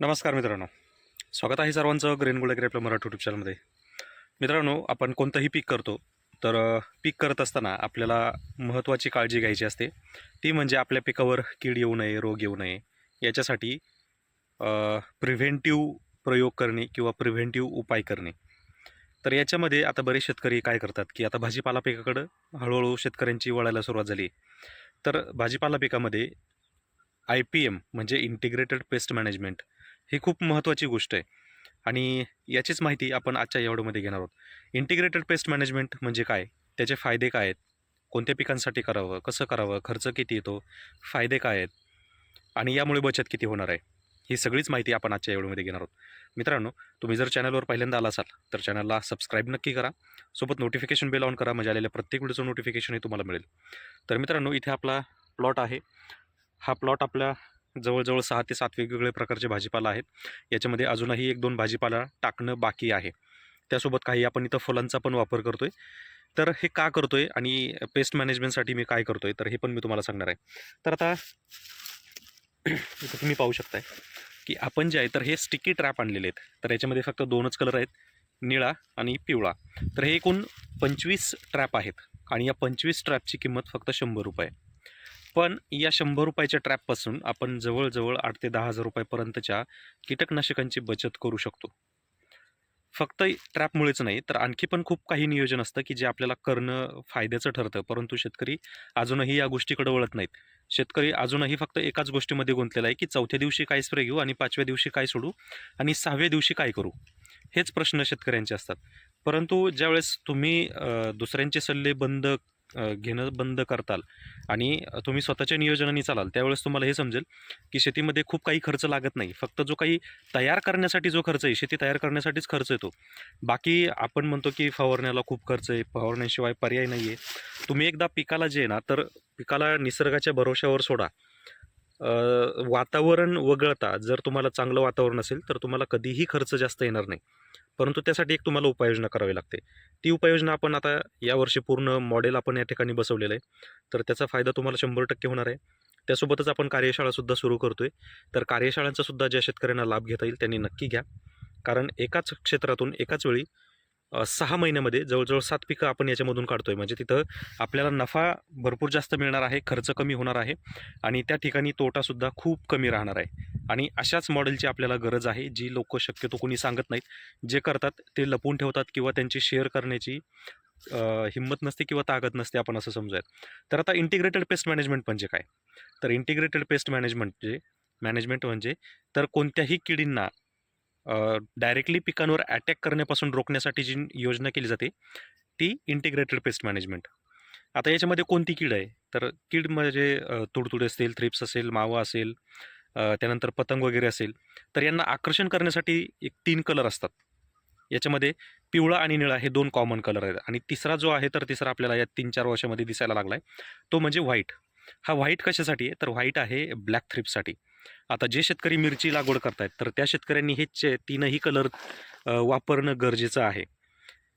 नमस्कार मित्रांनो. स्वागत आहे सर्वांचं ग्रीन गुळे आपल्या मराठी यूट्यूब चॅनलमध्ये मित्रांनो आपण कोणतंही पीक करतो तर पीक करत असताना आपल्याला महत्त्वाची काळजी घ्यायची असते. ती म्हणजे आपल्या पिकावर कीड येऊ नये रोग येऊ नये याच्यासाठी प्रिव्हेंटिव्ह प्रयोग करणे किंवा प्रिव्हेंटिव्ह उपाय करणे. तर याच्यामध्ये आता बरेच शेतकरी काय करतात की आता भाजीपाला पिकाकडं हळूहळू शेतकऱ्यांची वळायला सुरुवात झाली. तर भाजीपाला पिकामध्ये आय पी एम म्हणजे इंटिग्रेटेड पेस्ट मॅनेजमेंट ही खूप महत्त्वाची गोष्ट आहे. आणि याचीच माहिती आपण आजच्या या व्हिडिओमध्ये घेणार आहोत. इंटिग्रेटेड पेस्ट मॅनेजमेंट म्हणजे काय? त्याचे फायदे काय आहेत? कोणत्या पिकांसाठी करावं? कसं करावं? खर्च किती येतो? फायदे काय आहेत? आणि यामुळे बचत किती होणार आहे? ही सगळीच माहिती आपण आजच्या या घेणार आहोत. मित्रांनो तुम्ही जर चॅनलवर पहिल्यांदा आला असाल तर चॅनलला सबस्क्राईब नक्की करा. सोबत नोटिफिकेशन बेल ऑन करा. म्हणजे आलेल्या प्रत्येक व्हिडिओचं नोटिफिकेशन हे तुम्हाला मिळेल. तर मित्रांनो इथे आपला प्लॉट आहे. हा प्लॉट आपल्या जवळजवळ सहा ते सात वेगवेगळे प्रकारचे भाजीपाला आहेत. याच्यामध्ये अजूनही एक दोन भाजीपाला टाकणं बाकी आहे. त्यासोबत काही आपण इथं फुलांचा पण वापर करतो आहे तर हे का करतो आहे आणि पेस्ट मॅनेजमेंटसाठी मी काय करतो आहे तर हे पण मी तुम्हाला सांगणार आहे. तर आता इथं तुम्ही पाहू शकताय की आपण जे आहे तर हे स्टिकी ट्रॅप आणलेले आहेत. तर याच्यामध्ये फक्त दोनच कलर आहेत निळा आणि पिवळा. तर हे एकूण पंचवीस ट्रॅप आहेत आणि या पंचवीस ट्रॅपची किंमत फक्त शंभर रुपये पण या शंभर रुपयाच्या ट्रॅपपासून आपण जवळजवळ आठ ते दहा हजार रुपयापर्यंतच्या कीटकनाशकांची बचत करू शकतो. फक्त ट्रॅपमुळेच नाही तर आणखी पण खूप काही नियोजन असतं की जे आपल्याला करणं फायद्याचं ठरतं. परंतु शेतकरी अजूनही या गोष्टीकडे वळत नाहीत. शेतकरी अजूनही फक्त एकाच गोष्टीमध्ये गुंतलेला आहे की चौथ्या दिवशी काय स्प्रे घेऊ आणि पाचव्या दिवशी काय सोडू आणि सहाव्या दिवशी काय करू? हेच प्रश्न शेतकऱ्यांचे असतात. परंतु ज्यावेळेस तुम्ही दुसऱ्यांचे सल्ले बंद घेणं बंद करताल. आणि तुम्ही स्वतःच्या नियोजनाने चालाल. त्यावेळेस तुम्हाला हे समजेल की शेतीमध्ये खूप काही खर्च लागत नाही. फक्त जो काही तयार करण्यासाठी जो खर्च आहे शेती तयार करण्यासाठीच खर्च येतो. बाकी आपण म्हणतो की फवारण्याला खूप खर्च आहे फवारण्याशिवाय पर्याय नाही आहे तुम्ही एकदा पिकाला जे आहे ना तर पिकाला निसर्गाच्या भरोश्यावर सोडा. वातावरण वगळता जर तुम्हाला चांगलं वातावरण असेल तर तुम्हाला कधीही खर्च जास्त येणार नाही. परंतु त्यासाठी एक तुम्हाला उपाययोजना करावी लागते. ती उपाययोजना आपण आता यावर्षी पूर्ण मॉडेल आपण या ठिकाणी बसवलेलं आहे. तर त्याचा फायदा तुम्हाला शंभर टक्के होणार आहे. त्यासोबतच आपण कार्यशाळासुद्धा सुरू करतोय. तर कार्यशाळांचा सुद्धा ज्या शेतकऱ्यांना लाभ घेता येईल त्यांनी नक्की घ्या. कारण एकाच क्षेत्रातून एकाच वेळी सहा महिन्यामध्ये जवळजवळ सात पिकं आपण याच्यामधून काढतोय. म्हणजे तिथं आपल्याला नफा भरपूर जास्त मिळणार आहे खर्च कमी होणार आहे आणि त्या ठिकाणी तोटासुद्धा खूप कमी राहणार आहे. आणि अशाच मॉडेलची आपल्याला गरज आहे जी लोक शक्यतो कोणी सांगत नाहीत. जे करतात ते लपून ठेवतात किंवा त्यांची शेअर करण्याची हिंमत नसते किंवा ताकद नसते आपण असं समजूयात. तर आता इंटिग्रेटेड पेस्ट मॅनेजमेंट म्हणजे काय? तर इंटिग्रेटेड पेस्ट मॅनेजमेंट म्हणजे मॅनेजमेंट म्हणजे तर कोणत्याही किडींना डायरेक्टली पिकांवर अटॅक करण्यापासून रोखण्यासाठी जी योजना केली जाते ती इंटिग्रेटेड पेस्ट मॅनेजमेंट आता याच्यामध्ये कोणती कीड आहे? तर कीड म्हणजे तुडतुडे असतील थ्रिप्स असेल मावा असेल त्यानंतर पतंग वगैरे असेल तर यांना आकर्षण करण्यासाठी एक तीन कलर असतात. याच्यामध्ये पिवळा आणि निळा हे दोन कॉमन कलर आहेत. आणि तिसरा जो आहे तर तिसरा आपल्याला या तीन चार वर्षामध्ये दिसायला लागला आहे तो म्हणजे व्हाईट हा व्हाईट कशासाठी आहे? तर व्हाईट आहे ब्लॅक थ्रिपसाठी आता जे शेतकरी मिरची लागवड करतायत तर त्या शेतकऱ्यांनी हेच तीनही कलर वापरणं गरजेचं आहे.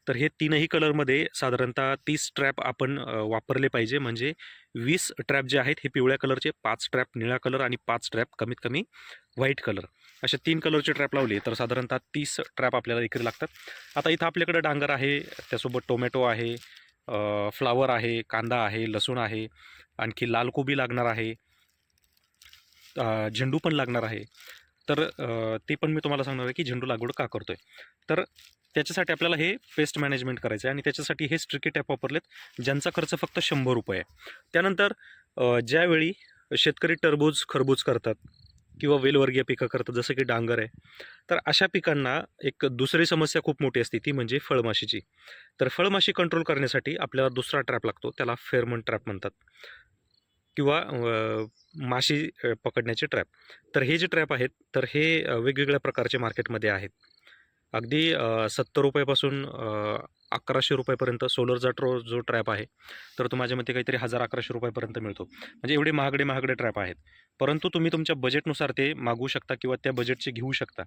तर हे तीनही कलरमध्ये साधारणतः तीस ट्रॅप आपण वापरले पाहिजे. म्हणजे वीस ट्रॅप जे आहेत हे पिवळ्या कलरचे पाच ट्रॅप निळा कलर आणि पाच ट्रॅप कमीत कमी व्हाईट कलर असे तीन कलरचे ट्रॅप लावले तर साधारणतः तीस ट्रॅप आपल्याला इकडे लागतात. आता इथं आपल्याकडे डांगर आहे त्यासोबत टोमॅटो आहे फ्लावर आहे कांदा आहे लसूण आहे आणखी लाल कोबी लागणार आहे. झेंडू पण लागणार आहे. तर ते पण मी तुम्हाला सांगणार आहे की झेंडू लागवड का करतो आहे तर त्याच्यासाठी आपल्याला हे पेस्ट मॅनेजमेंट करायचं आहे आणि त्याच्यासाठी हे स्ट्रिकी टॅप वापरलेत ज्यांचा खर्च फक्त शंभर रुपये आहे. त्यानंतर ज्यावेळी शेतकरी टरबूज खरबूज करतात किंवा वेलवर्गीय पिकं करतात जसं की डांगर आहे तर अशा पिकांना एक दुसरी समस्या खूप मोठी असते ती म्हणजे फळमाशीची. तर फळमाशी कंट्रोल करण्यासाठी आपल्याला दुसरा ट्रॅप लागतो त्याला फेरमन ट्रॅप म्हणतात. किंवा माशी पकडण्याचे ट्रॅप तर हे जे ट्रॅप आहेत तर हे वेगवेगळ्या प्रकारचे मार्केटमध्ये आहेत. अगदी सत्तर रुपयापासून अकराशे रुपयापर्यंत सोलरचा ट्रो जो ट्रॅप आहे तर तो माझ्या मते काहीतरी हजार अकराशे रुपयापर्यंत मिळतो. म्हणजे एवढे महागडे महागडे ट्रॅप आहेत. परंतु तुम्ही तुमच्या बजेटनुसार ते मागवू शकता किंवा त्या बजेटचे घेऊ शकता.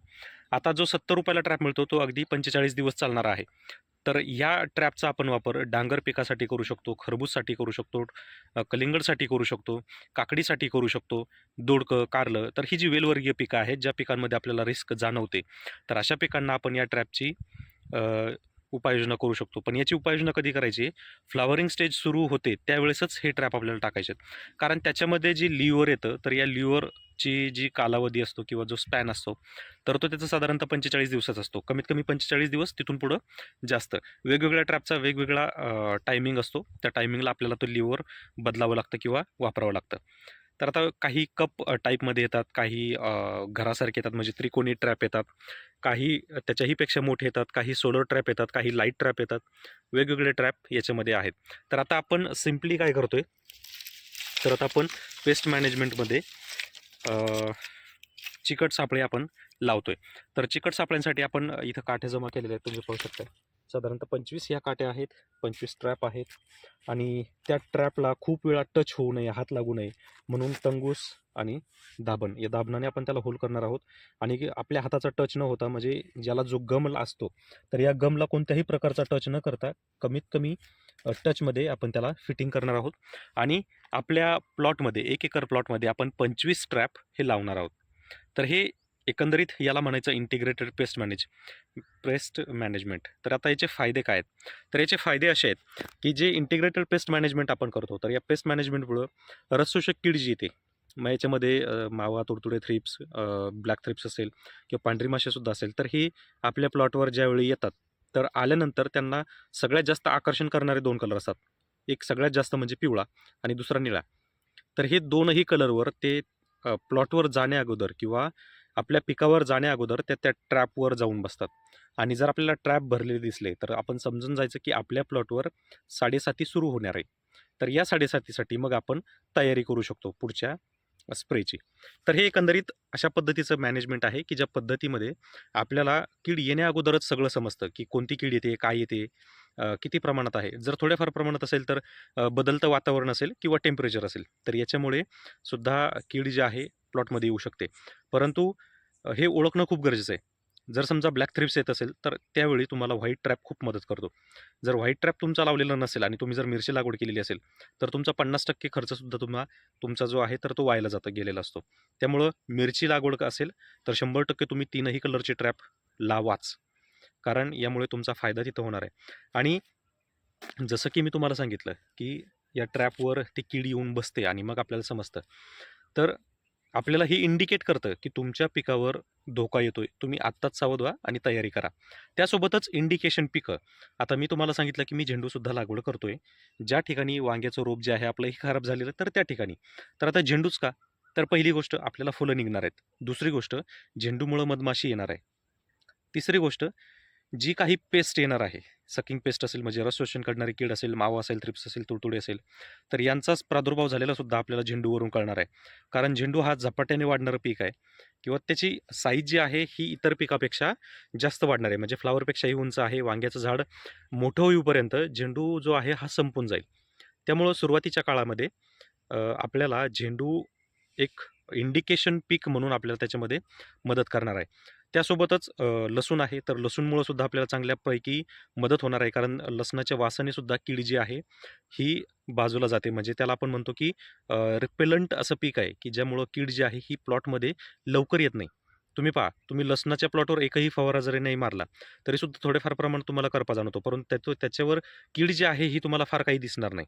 आता जो सत्तर रुपयाला ट्रॅप मिळतो तो अगदी पंचेचाळीस दिवस चालणारा आहे. तर या ट्रॅपचा आपण वापर डांगर पिकासाठी करू शकतो खरबूजसाठी करू शकतो कलिंगडसाठी करू शकतो काकडीसाठी करू शकतो दोडकं कारलं तर ही जी वेलवर्गीय पिकं आहेत ज्या पिकांमध्ये आपल्याला रिस्क जाणवते तर अशा पिकांना आपण या ट्रॅपची उपाययोजना करू शकतो. पण याची उपाययोजना कधी करायची? फ्लावरिंग स्टेज सुरू होते त्यावेळेसच हे ट्रॅप आपल्याला टाकायचे आहेत. कारण त्याच्यामध्ये जी लिव्हर येतं तर या लिव्हरची जी कालावधी असतो किंवा जो स्पॅन असतो तर तो त्याचा साधारणतः पंचेचाळीस दिवसाचा असतो. कमीत कमी पंचेचाळीस दिवस तिथून पुढं जास्त. वेगवेगळ्या ट्रॅपचा वेगवेगळा टायमिंग असतो. त्या टायमिंगला आपल्याला तो लिव्हर बदलावं लागतं किंवा वापरावं लागतं. तर आता काही कप टाईपमध्ये येतात काही घरासारखे येतात म्हणजे त्रिकोणी ट्रॅप येतात काही त्याच्याहीपेक्षा मोठे येतात काही सोलर ट्रॅप येतात काही लाइट ट्रॅप येतात वेगवेगळे ट्रॅप याच्यामध्ये आहेत. तर आता आपण सिम्पली काय करतो आहे तर आता आपण पेस्ट मॅनेजमेंटमध्ये चिकट सापळे आपण लावतोय. तर चिकट सापळ्यांसाठी आपण इथं काठे जमा केलेले आहेत तुम्ही पाहू शकता साधारणतः पंचवीस ह्या काट्या आहेत पंचवीस ट्रॅप आहेत आणि त्या ट्रॅपला खूप वेळा टच होऊ नये हात लागू नये म्हणून तंगूस आणि दाबण या दाबणाने आपण त्याला होल करणार आहोत. आणि आपल्या हाताचा टच न होता म्हणजे ज्याला जो गम असतो तर या गमला कोणत्याही प्रकारचा टच न करता कमीत कमी टचमध्ये आपण त्याला फिटिंग करणार आहोत. आणि आपल्या प्लॉटमध्ये एक एकर प्लॉटमध्ये आपण पंचवीस ट्रॅप हे लावणार आहोत. तर हे एकंदरीत याला म्हणायचं integrated pest manage pest management तर आता याचे फायदे काय आहेत? तर याचे फायदे असे आहेत की जे इंटिग्रेटेड पेस्ट मॅनेजमेंट आपण करतो तर या पेस्ट मॅनेजमेंटमुळं रसशोषक कीड जी येते मग याच्यामध्ये मावा तुडतुडे थ्रिप्स ब्लॅक थ्रिप्स असेल किंवा पांढरी मासेसुद्धा असेल तर ही आपल्या प्लॉटवर ज्यावेळी येतात तर आल्यानंतर त्यांना सगळ्यात जास्त आकर्षण करणारे दोन कलर असतात. एक सगळ्यात जास्त म्हणजे पिवळा आणि दुसरा निळा. तर हे दोनही कलरवर ते प्लॉटवर जाण्या अगोदर किंवा आपल्या पिकावर जाण्या अगोदर त्या त्या ट्रॅपवर जाऊन बसतात. आणि जर आपल्याला ट्रॅप भरलेले दिसले तर आपण समजून जायचं की आपल्या प्लॉटवर साडेसाती सुरू होणार आहे. तर या साडेसातीसाठी मग आपण तयारी करू शकतो पुढच्या स्प्रेची. तर हे एकंदरीत अशा पद्धतीचं मॅनेजमेंट आहे की ज्या पद्धतीमध्ये आपल्याला कीड येण्या अगोदरच सगळं समजतं की कोणती कीड येते काय येते. किती प्रमाणात आहे? जर थोड्याफार प्रमाणात असेल तर बदलतं वातावरण असेल किंवा टेम्परेचर असेल तर याच्यामुळे सुद्धा कीड जी आहे प्लॉटमध्ये येऊ शकते. परंतु हे ओळखणं खूप गरजेचं आहे. जर समजा ब्लॅक थ्रिप्स येत असेल तर त्यावेळी तुम्हाला व्हाईट ट्रॅप खूप मदत करतो. जर व्हाईट ट्रॅप तुमचा लावलेला नसेल आणि तुम्ही जर मिरची लागवड केलेली असेल तर तुमचा पन्नास टक्के खर्चसुद्धा तुम्हा तुमचा जो आहे तर तो वायाला जातो गेलेला असतो. त्यामुळं मिरची लागवड का असेल तर शंभर टक्के तुम्ही तीनही कलरचे ट्रॅप लावाच. कारण यामुळे तुमचा फायदा तिथं होणार आहे. आणि जसं की मी तुम्हाला सांगितलं की या ट्रॅपवर ती कीड येऊन बसते आणि मग आपल्याला समजतं. तर आपल्याला हे इंडिकेट करतं की तुमच्या पिकावर धोका येतोय. तुम्ही आत्ताच सावध व्हा आणि तयारी करा. त्यासोबतच इंडिकेशन पिकं. आता मी तुम्हाला सांगितलं की मी झेंडूसुद्धा लागवड करतोय. ज्या ठिकाणी वांग्याचं रोप जे आहे आपलं हे खराब झालेलं तर त्या ठिकाणी. तर आता झेंडूच का? तर पहिली गोष्ट आपल्याला फुलं निघणार आहेत. दुसरी गोष्ट झेंडूमुळं मधमाशी येणार आहे. तिसरी गोष्ट जी काही पेस्ट येणार आहे सकिंग पेस्ट असेल म्हणजे रस शोषण करणारी कीड असेल मावा असेल थ्रिप्स असेल तुडतुडे असेल तर यांचाच प्रादुर्भाव झालेला सुद्धा आपल्याला झेंडूवरून कळणार आहे. कारण झेंडू हा झपाट्याने वाढणारं पीक आहे किंवा त्याची साईज जी आहे ही इतर पिकापेक्षा जास्त वाढणार आहे. म्हणजे फ्लावरपेक्षाही उंच आहे वांग्याचं झाड मोठं होईपर्यंत झेंडू जो आहे हा संपून जाईल. त्यामुळं सुरुवातीच्या काळामध्ये आपल्याला झेंडू एक इंडिकेशन पीक म्हणून आपल्याला त्याच्यामध्ये मदत करणार आहे. त्यासोबतच लसूण आहे. तर लसूणमुळं सुद्धा आपल्याला चांगल्यापैकी मदत होणार आहे. कारण लसणाच्या वासाने सुद्धा कीड जी आहे ही बाजूला जाते. म्हणजे त्याला आपण म्हणतो की रिपेलंट असं पीक आहे की ज्यामुळं कीड जी आहे ही प्लॉटमध्ये लवकर येत नाही. तुम्ही पहा तुम्ही लसणाच्या प्लॉटवर एकही फवारा जरी नाही मारला तरी सुद्धा थोडेफार प्रमाणात तुम्हाला करपा जाणवतो. परंतु त्याचं त्याच्यावर कीड जी आहे ही तुम्हाला फार काही दिसणार नाही.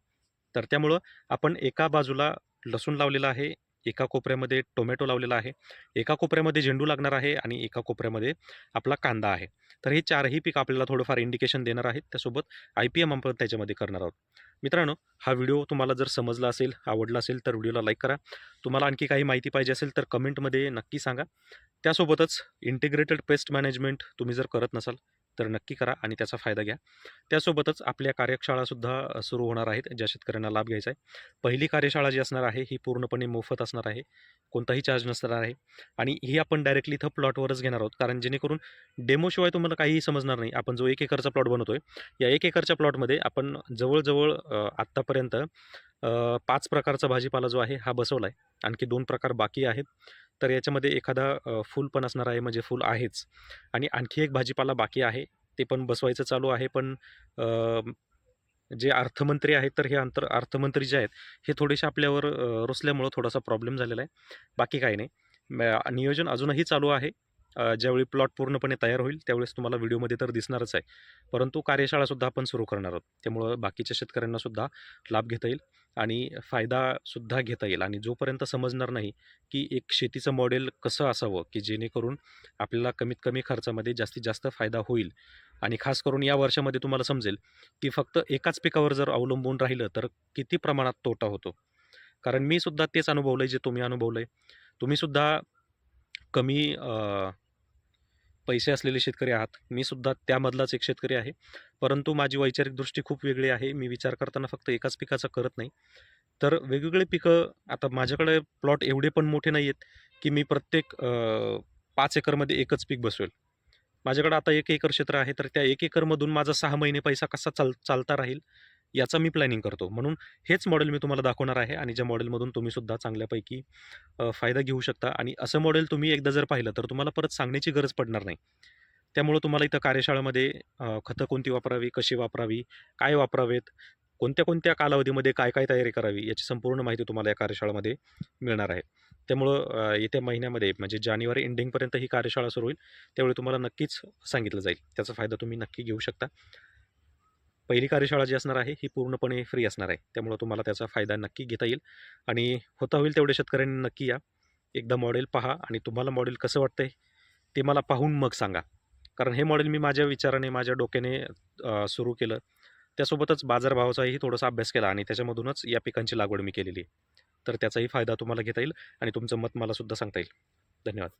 तर त्यामुळं आपण एका बाजूला लसूण लावलेला आहे. एका कोपऱ्यामध्ये टोमॅटो लावलेला आहे एका कोपऱ्यामध्ये झेंडू लागणार आहे आणि एका कोपऱ्यामध्ये आपला कांदा आहे. तर हे चारही पीक आपल्याला थोडंफार इंडिकेशन देणार आहेत. त्यासोबत आय पी एम आपण त्याच्यामध्ये करणार आहोत. मित्रांनो हा व्हिडिओ तुम्हाला जर समजला असेल आवडला असेल तर व्हिडिओला लाईक करा. तुम्हाला आणखी काही माहिती पाहिजे असेल तर कमेंटमध्ये नक्की सांगा. त्यासोबतच इंटिग्रेटेड पेस्ट मॅनेजमेंट तुम्ही जर करत नसाल तर नक्की करा आणि त्याचा फायदा घ्या. त्यासोबतच आपल्या कार्यशाळासुद्धा सुरू होणार आहेत ज्या शेतकऱ्यांना लाभ घ्यायचा आहे. पहिली कार्यशाळा जी असणार आहे ही पूर्णपणे मोफत असणार आहे. कोणताही चार्ज नसणार आहे. आणि ही आपण डायरेक्टली इथं प्लॉटवरच घेणार आहोत. कारण जेणेकरून डेमोशिवाय तुम्हाला काहीही समजणार नाही. आपण जो एक एकरचा प्लॉट बनवतो आहे या एक एकरच्या प्लॉटमध्ये आपण जवळजवळ आत्तापर्यंत पाच प्रकारचा भाजीपाला जो आहे हा बसवला आहे. आणखी दोन प्रकार बाकी आहेत. तर याच्यामध्ये एखादा फूल पण असणार आहे म्हणजे फूल आहेच. आणि आणखी एक भाजीपाला बाकी आहे ते पण बसवायचं चालू आहे पण जे अर्थमंत्री आहेत तर हे अंतर अर्थमंत्री जे आहेत हे थोडेसे आपल्यावर रुसल्यामुळं थोडासा प्रॉब्लेम झालेला आहे. बाकी काही नाही. नियोजन अजूनही चालू आहे. ज्यावेळी प्लॉट पूर्णपणे तयार होईल त्यावेळेस तुम्हाला व्हिडिओमध्ये तर दिसणारच आहे. परंतु कार्यशाळासुद्धा आपण सुरू करणार आहोत. त्यामुळं बाकीच्या शेतकऱ्यांनासुद्धा लाभ घेता येईल आणि फायदासुद्धा घेता येईल. आणि जोपर्यंत समजणार नाही की एक शेतीचं मॉडेल कसं असावं की जेणेकरून आपल्याला कमीत कमी खर्चामध्ये जास्तीत जास्त फायदा होईल. आणि खास करून या वर्षामध्ये तुम्हाला समजेल की फक्त एकाच पिकावर जर अवलंबून राहिलं तर किती प्रमाणात तोटा होतो? कारण मी सुद्धा तेच अनुभवलं आहे जे तुम्ही अनुभवलं आहे तुम्हीसुद्धा कमी पैसे असलेले शेतकरी आहात. मी सुद्धा त्यामधलाच एक शेतकरी आहे. परंतु माझी वैचारिक दृष्टी खूप वेगळी आहे. मी विचार करताना फक्त एकाच पिकाचा करत नाही. तर वेगवेगळे पिकं आता माझ्याकडे प्लॉट एवढे पण मोठे नाही आहेत की मी प्रत्येक पाच एकरमध्ये एकच पीक बसवेल. माझ्याकडे आता एक एकर क्षेत्र आहे तर त्या एक एकरमधून माझा सहा महिने पैसा कसा चाल चालता राहील? याचा मी प्लॅनिंग करतो. म्हणून हेच मॉडेल मी तुम्हाला दाखवणार आहे आणि ज्या मॉडेलमधून तुम्हीसुद्धा चांगल्यापैकी फायदा घेऊ शकता आणि असं मॉडेल तुम्ही एकदा जर पाहिलं तर तुम्हाला परत सांगण्याची गरज पडणार नाही. त्यामुळं तुम्हाला इथं कार्यशाळेमध्ये खतं कोणती वापरावी कशी वापरावी काय वापरावेत कोणत्या कोणत्या कालावधीमध्ये काय काय तयारी करावी याची संपूर्ण माहिती तुम्हाला या कार्यशाळेमध्ये मिळणार आहे. त्यामुळं येत्या महिन्यामध्ये म्हणजे जानेवारी एंडिंगपर्यंत ही कार्यशाळा सुरू होईल त्यावेळी तुम्हाला नक्कीच सांगितलं जाईल. त्याचा फायदा तुम्ही नक्की घेऊ शकता. पहिली कार्यशाळा जी असणार आहे ही पूर्णपणे फ्री असणार आहे. त्यामुळं तुम्हाला त्याचा फायदा नक्की घेता येईल. आणि होता होईल तेवढ्या शेतकऱ्यांनी नक्की या. एकदा मॉडेल पहा आणि तुम्हाला मॉडेल कसं वाटतंय ते मला पाहून मग सांगा. कारण हे मॉडेल मी माझ्या विचाराने माझ्या डोक्याने सुरू केलं. त्यासोबतच बाजारभावाचाही थोडासा अभ्यास केला आणि त्याच्यामधूनच या पिकांची लागवड मी केलेली आहे. तर त्याचाही फायदा तुम्हाला घेता येईल आणि तुमचं मत मलासुद्धा सांगता येईल. धन्यवाद.